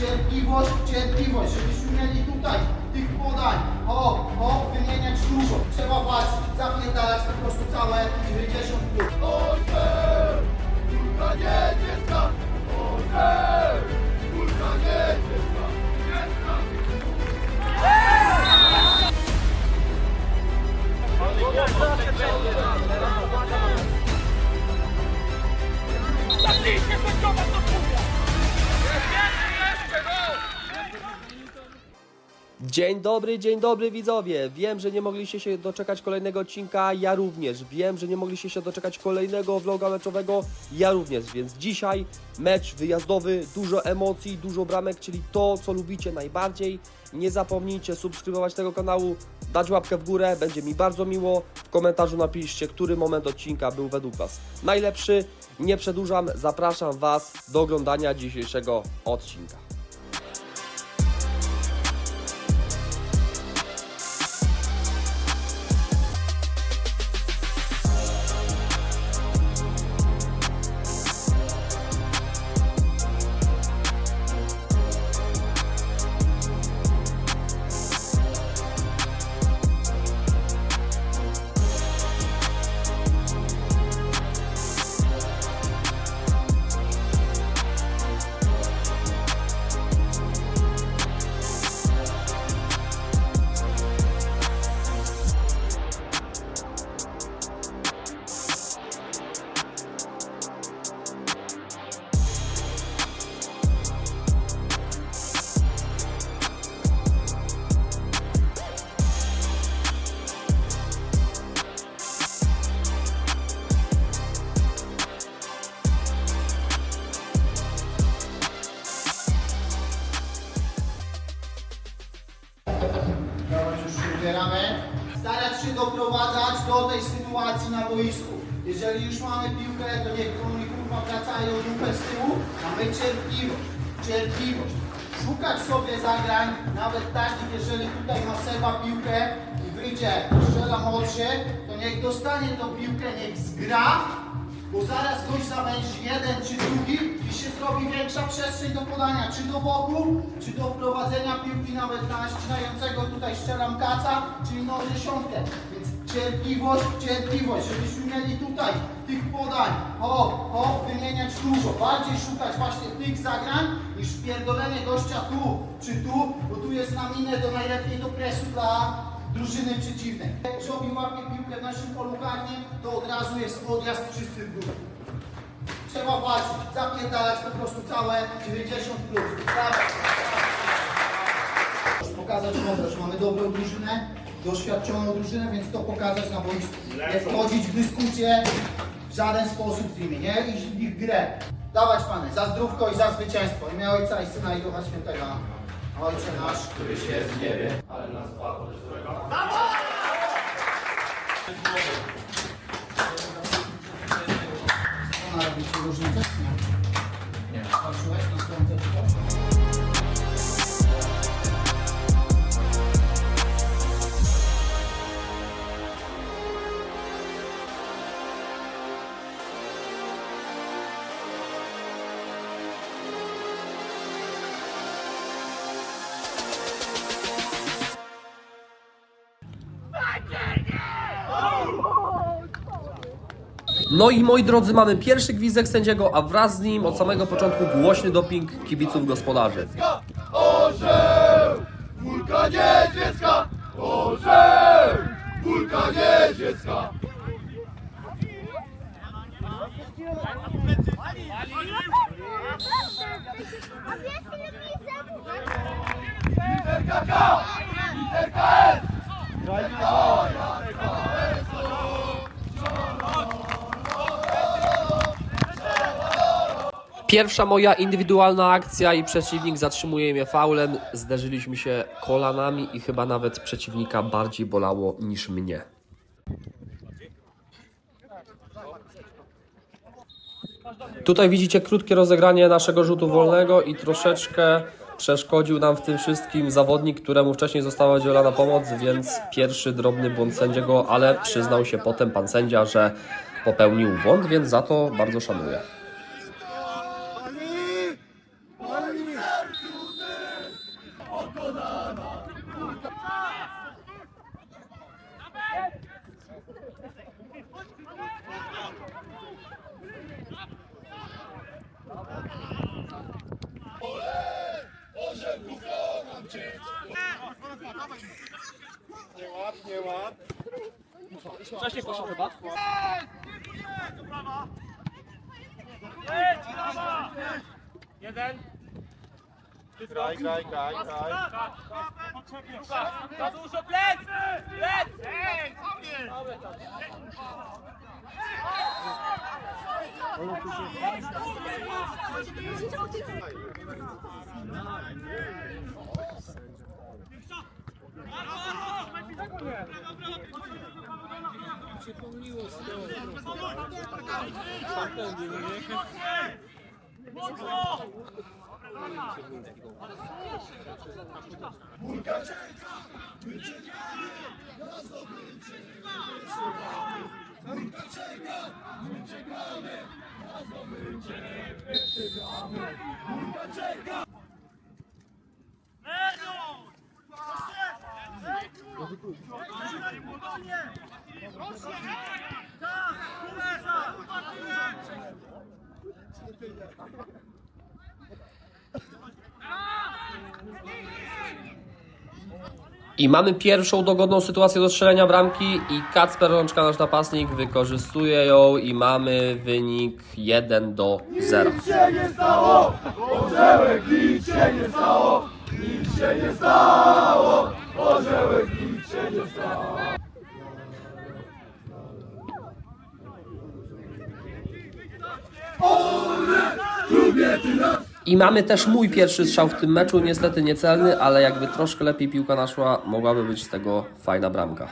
Cierpliwość, cierpliwość, żebyśmy mieli tutaj tych podań. O, o, wymieniać dużo. Trzeba walczyć, zapierdalać po prostu całe 90 plus. Dzień dobry, dzień dobry widzowie. Wiem, że nie mogliście się doczekać kolejnego odcinka, ja również. Wiem, że nie mogliście się doczekać kolejnego vloga meczowego, ja również. Więc dzisiaj mecz wyjazdowy, dużo emocji, dużo bramek, czyli to, co lubicie najbardziej. Nie zapomnijcie subskrybować tego kanału, dać łapkę w górę, będzie mi bardzo miło. W komentarzu napiszcie, który moment odcinka był według Was najlepszy. Nie przedłużam, zapraszam Was do oglądania dzisiejszego odcinka. To niech oni kurwa wracają dupę z tyłu, a my cierpliwość, cierpliwość. Szukać sobie zagrań, nawet takich, jeżeli tutaj ma Seba piłkę i wyjdzie, strzela młodszy, to niech dostanie tą piłkę, niech zgra, bo zaraz ktoś zawęży jeden czy drugi i się zrobi większa przestrzeń do podania, czy do boku, czy do wprowadzenia piłki nawet na ścinającego tutaj strzelam kaca, czyli no dziesiątkę. Więc cierpliwość, cierpliwość, żebyśmy mieli tutaj tych podań, o, o, wymieniać dużo, bardziej szukać właśnie tych zagrań niż pierdolenie gościa tu czy tu, bo tu jest na minę do najlepiej do presu dla drużyny przeciwnej. Jak Żobi łapie piłkę w naszym polu karnym, to od razu jest odjazd wszyscy w górę. Trzeba walczyć, zapierdalać po prostu całe 90 plus. Brawo. Pokazać mądrość. Mamy dobrą drużynę, doświadczoną drużynę, więc to pokazać na boisku. Nie wchodzić w dyskusję w żaden sposób z nimi, nie iść w ich grę. Dawać Pany, za zdrówko i za zwycięstwo. W imię Ojca i Syna i Ducha Świętego. Ojcze nasz, któryś jest w niebie. Ona No i moi drodzy, mamy pierwszy gwizdek sędziego, a wraz z nim od samego początku głośny doping kibiców gospodarzy. Orzeł! Kulka niedźwiecka! Orzeł! Kulka niedźwiecka! A wiesz ile tu jest zawód? Literka K! Pierwsza moja indywidualna akcja i przeciwnik zatrzymuje mnie faulem. Zderzyliśmy się kolanami i chyba nawet przeciwnika bardziej bolało niż mnie. Tutaj widzicie krótkie rozegranie naszego rzutu wolnego i troszeczkę przeszkodził nam w tym wszystkim zawodnik, któremu wcześniej została udzielona pomoc, więc pierwszy drobny błąd sędziego, ale przyznał się potem pan sędzia, że popełnił błąd, więc za to bardzo szanuję. Pani! Pani! Nie łap, nie łap. Wcześniej poszło chyba. Jeden. Graj, graj, graj, graj. Za dużo plec! Plec! Łukaszenka! My cię gramy! Na zdobycie! Łukaszenka! My cię gramy! Na zdobycie! My cię gramy! Łukaszenka! Proszę! Proszę! Proszę! I mamy pierwszą dogodną sytuację do strzelenia bramki i Kacper Rączka, nasz napastnik, wykorzystuje ją i mamy wynik 1 do 0. Nic się nie stało! Orzełek, nic się nie stało! Nic się nie stało! Orzełek, nic się nie stało! I mamy też mój pierwszy strzał w tym meczu, niestety niecelny, ale jakby troszkę lepiej piłka naszła, mogłaby być z tego fajna bramka.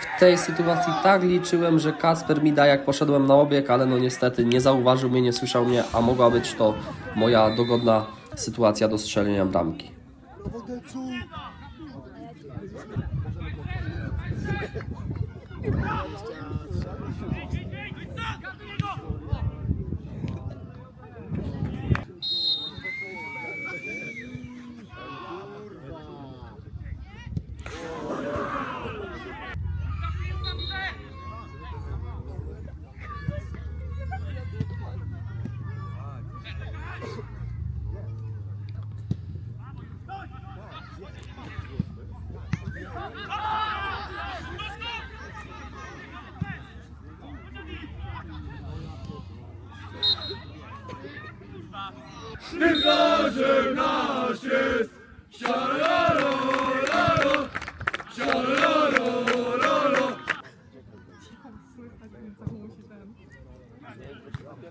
W tej sytuacji tak liczyłem, że Kasper mi da jak poszedłem na obieg, ale no niestety nie zauważył mnie, nie słyszał mnie, a mogła być to moja dogodna sytuacja do strzelenia bramki.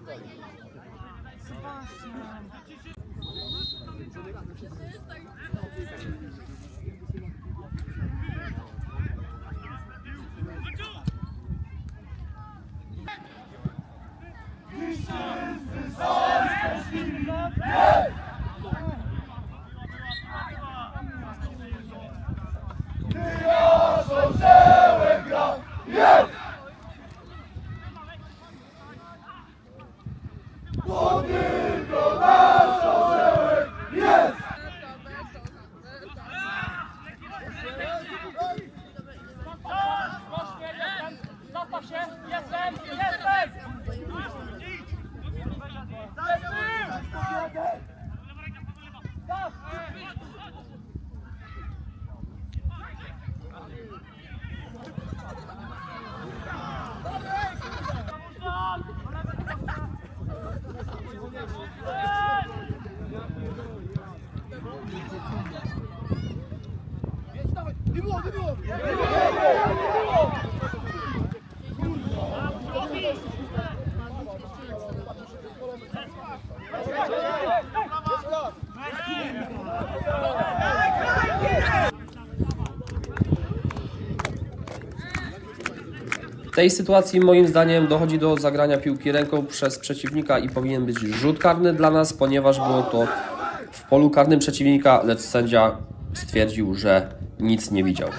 Sebastian. W tej sytuacji moim zdaniem dochodzi do zagrania piłki ręką przez przeciwnika i powinien być rzut karny dla nas, ponieważ było to w polu karnym przeciwnika, lecz sędzia stwierdził, że nic nie widział.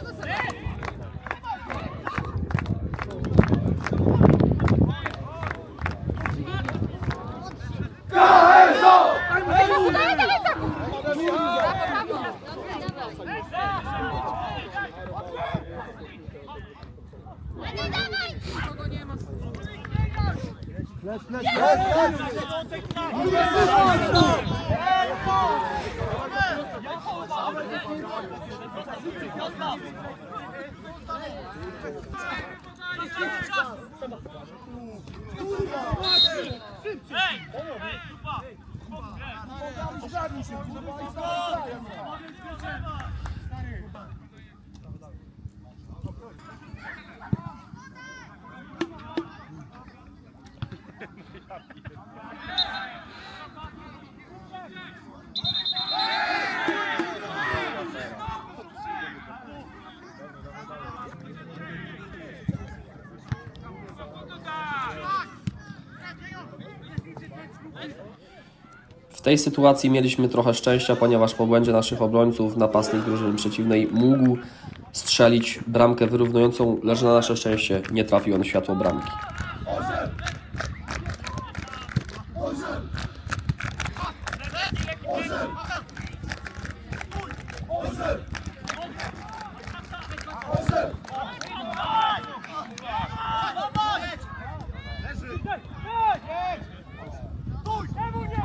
Lec, lec, lec, lec! Ej! Ej, kupa! Ej! W tej sytuacji mieliśmy trochę szczęścia, ponieważ po błędzie naszych obrońców napastnik drużyny przeciwnej mógł strzelić bramkę wyrównującą, lecz na nasze szczęście nie trafił on w światło bramki.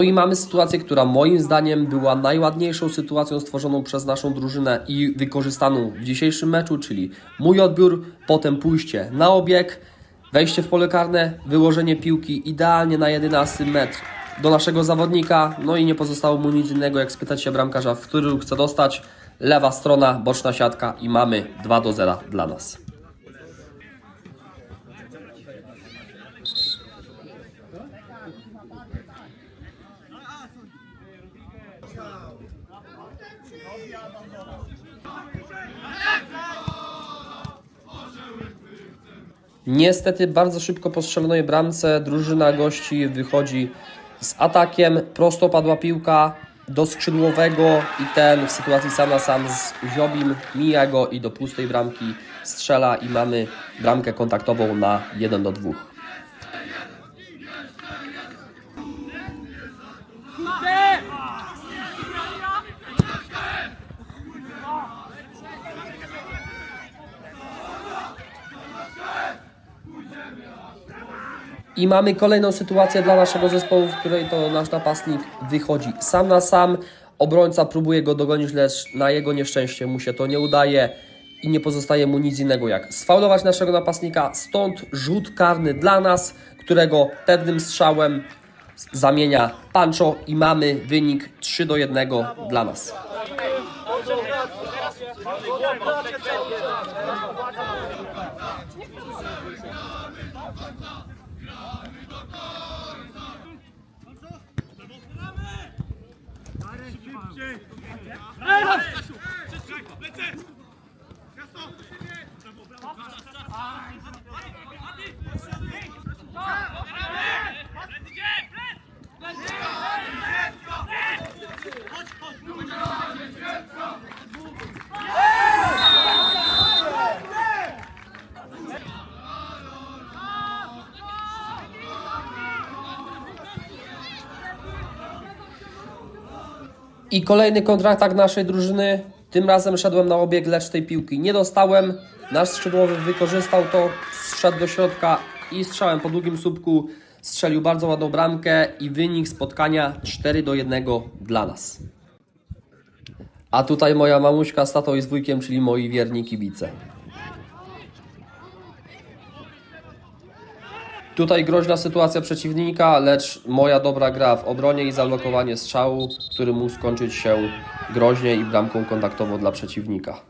No i mamy sytuację, która moim zdaniem była najładniejszą sytuacją stworzoną przez naszą drużynę i wykorzystaną w dzisiejszym meczu, czyli mój odbiór, potem pójście na obieg, wejście w pole karne, wyłożenie piłki idealnie na 11 metr do naszego zawodnika, no i nie pozostało mu nic innego jak spytać się bramkarza, w który chce dostać, lewa strona, boczna siatka i mamy 2 do 0 dla nas. Niestety bardzo szybko po strzelonej bramce drużyna gości wychodzi z atakiem. Prosto padła piłka do skrzydłowego i ten w sytuacji sam na sam z Ziobim mija go i do pustej bramki strzela i mamy bramkę kontaktową na 1 do 2. I mamy kolejną sytuację dla naszego zespołu, w której to nasz napastnik wychodzi sam na sam. Obrońca próbuje go dogonić, lecz na jego nieszczęście mu się to nie udaje i nie pozostaje mu nic innego jak sfaulować naszego napastnika. Stąd rzut karny dla nas, którego pewnym strzałem zamienia Pancho i mamy wynik 3 do 1 dla nas. I kolejny kontratak naszej drużyny. Tym razem szedłem na obieg, lecz tej piłki nie dostałem. Nasz skrzydłowy wykorzystał to, zszedł do środka i strzałem po długim słupku strzelił bardzo ładną bramkę i wynik spotkania 4 do 1 dla nas. A tutaj moja mamuśka z tatą i z wujkiem, czyli moi wierni kibice. Tutaj groźna sytuacja przeciwnika, lecz moja dobra gra w obronie i zablokowanie strzału, który mógł skończyć się groźnie i bramką kontaktową dla przeciwnika.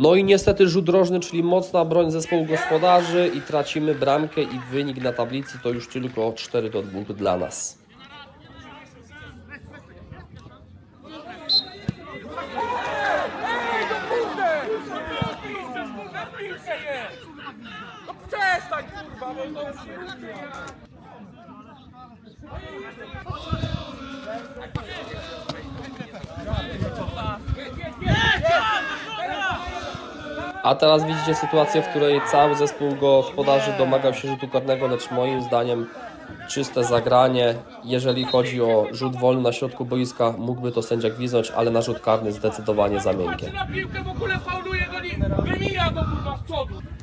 No i niestety rzut rożny, czyli mocna broń zespołu gospodarzy i tracimy bramkę i wynik na tablicy to już tylko 4 do 2 dla nas. A teraz widzicie sytuację, w której cały zespół gospodarzy domagał się rzutu karnego, lecz moim zdaniem czyste zagranie. Jeżeli chodzi o rzut wolny na środku boiska, mógłby to sędzia gwiznąć, ale na rzut karny zdecydowanie za miękkie. W go, go.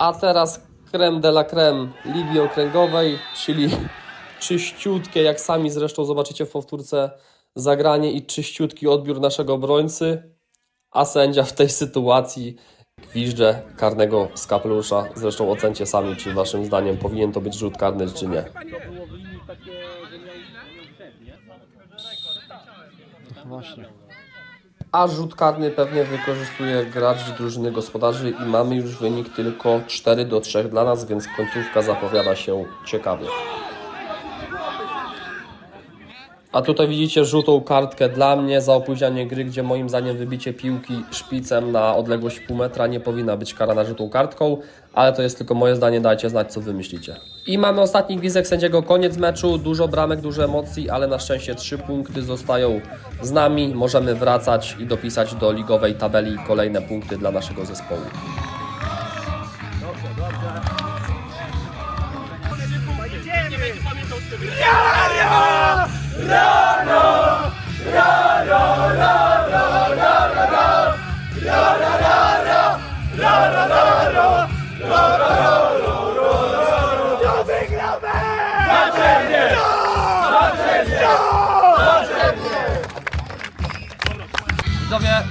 A teraz creme de la creme Ligi Okręgowej, czyli czyściutkie, jak sami zresztą zobaczycie w powtórce, zagranie i czyściutki odbiór naszego obrońcy, a sędzia w tej sytuacji gwizdże karnego z kapelusza. Zresztą ocencie sami, czy waszym zdaniem powinien to być rzut karny, czy nie. A rzut karny pewnie wykorzystuje gracz drużyny gospodarzy i mamy już wynik tylko 4 do 3 dla nas, więc końcówka zapowiada się ciekawie. A tutaj widzicie żółtą kartkę dla mnie za opóźnianie gry, gdzie moim zdaniem wybicie piłki szpicem na odległość pół metra nie powinna być karana żółtą kartką, ale to jest tylko moje zdanie, dajcie znać co wy myślicie. I mamy ostatni gwizdek sędziego, koniec meczu, dużo bramek, dużo emocji, ale na szczęście trzy punkty zostają z nami, możemy wracać i dopisać do ligowej tabeli kolejne punkty dla naszego zespołu. Widzowie,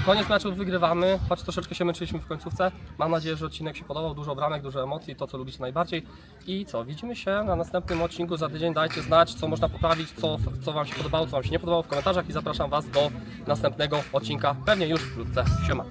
koniec meczu wygrywamy, choć troszeczkę się męczyliśmy w końcówce. Mam nadzieję, że odcinek się podobał, dużo bramek, dużo emocji, to co lubicie najbardziej. I co, widzimy się na następnym odcinku za tydzień. Dajcie znać, co można poprawić, co, co Wam się podobało, co Wam się nie podobało w komentarzach i zapraszam Was do następnego odcinka, pewnie już wkrótce. Siema.